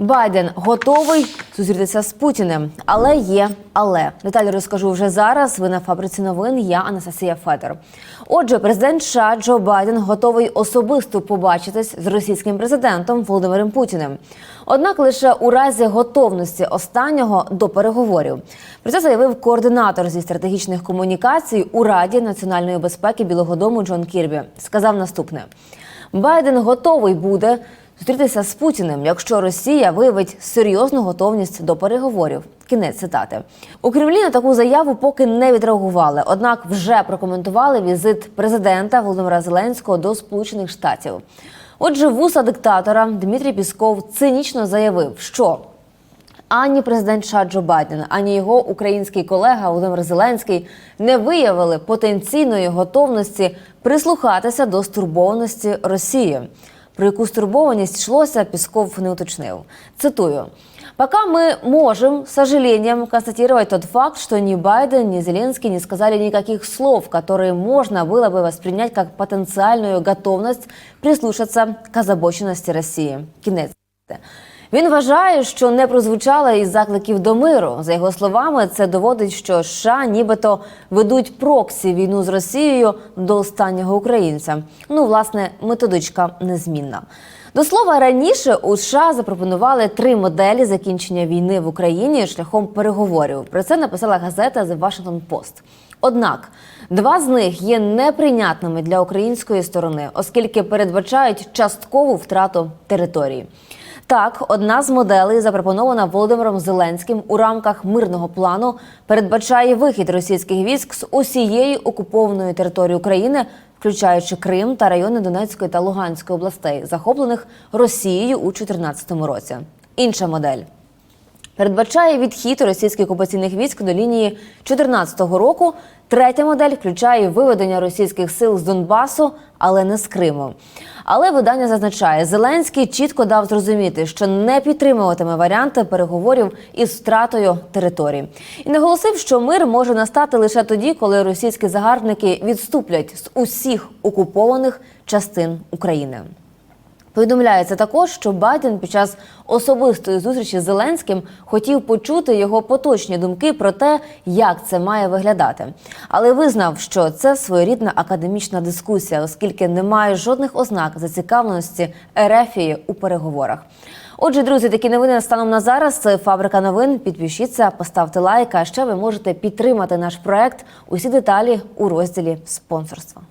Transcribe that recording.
Байден готовий зустрітися з Путіним, але є але деталі розкажу вже зараз. Ви на фабриці новин. Я Анастасія Федор. Отже, президент США Джо Байден готовий особисто побачитись з російським президентом Володимиром Путіним. Однак лише у разі готовності останнього до переговорів. Про це заявив координатор зі стратегічних комунікацій у Раді національної безпеки Білого Дому Джон Кірбі. Сказав наступне: Байден готовий буде зустрітися з Путіним, якщо Росія виявить серйозну готовність до переговорів. Кінець цитати у Кремлі на таку заяву поки не відреагували однак вже прокоментували візит президента Володимира Зеленського до Сполучених Штатів. Отже, вуса диктатора Дмитрій Пісков цинічно заявив, що ані президент США Джо Байден, ані його український колега Володимир Зеленський не виявили потенційної готовності прислухатися до стурбованості Росії. Про яку стурбованість йшлося, Пісков не уточнив. Цитую. Пока мы можем, с сожалением, констатировать тот факт, что ни Байден, ни Зеленский не сказали никаких слов, которые можно было бы воспринять как потенциальную готовность прислушаться к озабоченности Росії. Кінець. Він вважає, що не прозвучало із закликів до миру. За його словами, це доводить, що США нібито ведуть проксі війну з Росією до останнього українця. Ну, власне, методичка незмінна. До слова, раніше у США запропонували три моделі закінчення війни в Україні шляхом переговорів. Про це написала газета The Washington Post. Однак два з них є неприйнятними для української сторони, оскільки передбачають часткову втрату території. Так, одна з моделей, запропонована Володимиром Зеленським у рамках мирного плану, передбачає вихід російських військ з усієї окупованої території України, включаючи Крим та райони Донецької та Луганської областей, захоплених Росією у 2014 році. Інша модель передбачає відхід російських окупаційних військ до лінії 2014 року. Третя модель включає виведення російських сил з Донбасу, але не з Криму. Але видання зазначає, Зеленський чітко дав зрозуміти, що не підтримуватиме варіанти переговорів із втратою територій, і наголосив, що мир може настати лише тоді, коли російські загарбники відступлять з усіх окупованих частин України. Повідомляється також, що Байден під час особистої зустрічі з Зеленським хотів почути його поточні думки про те, як це має виглядати, але визнав, що це своєрідна академічна дискусія, оскільки немає жодних ознак зацікавленості Ерефії у переговорах. Отже, друзі, такі новини станом на зараз. Це фабрика новин. Підпишіться, поставте лайк. А ще ви можете підтримати наш проект. Усі деталі у розділі спонсорства.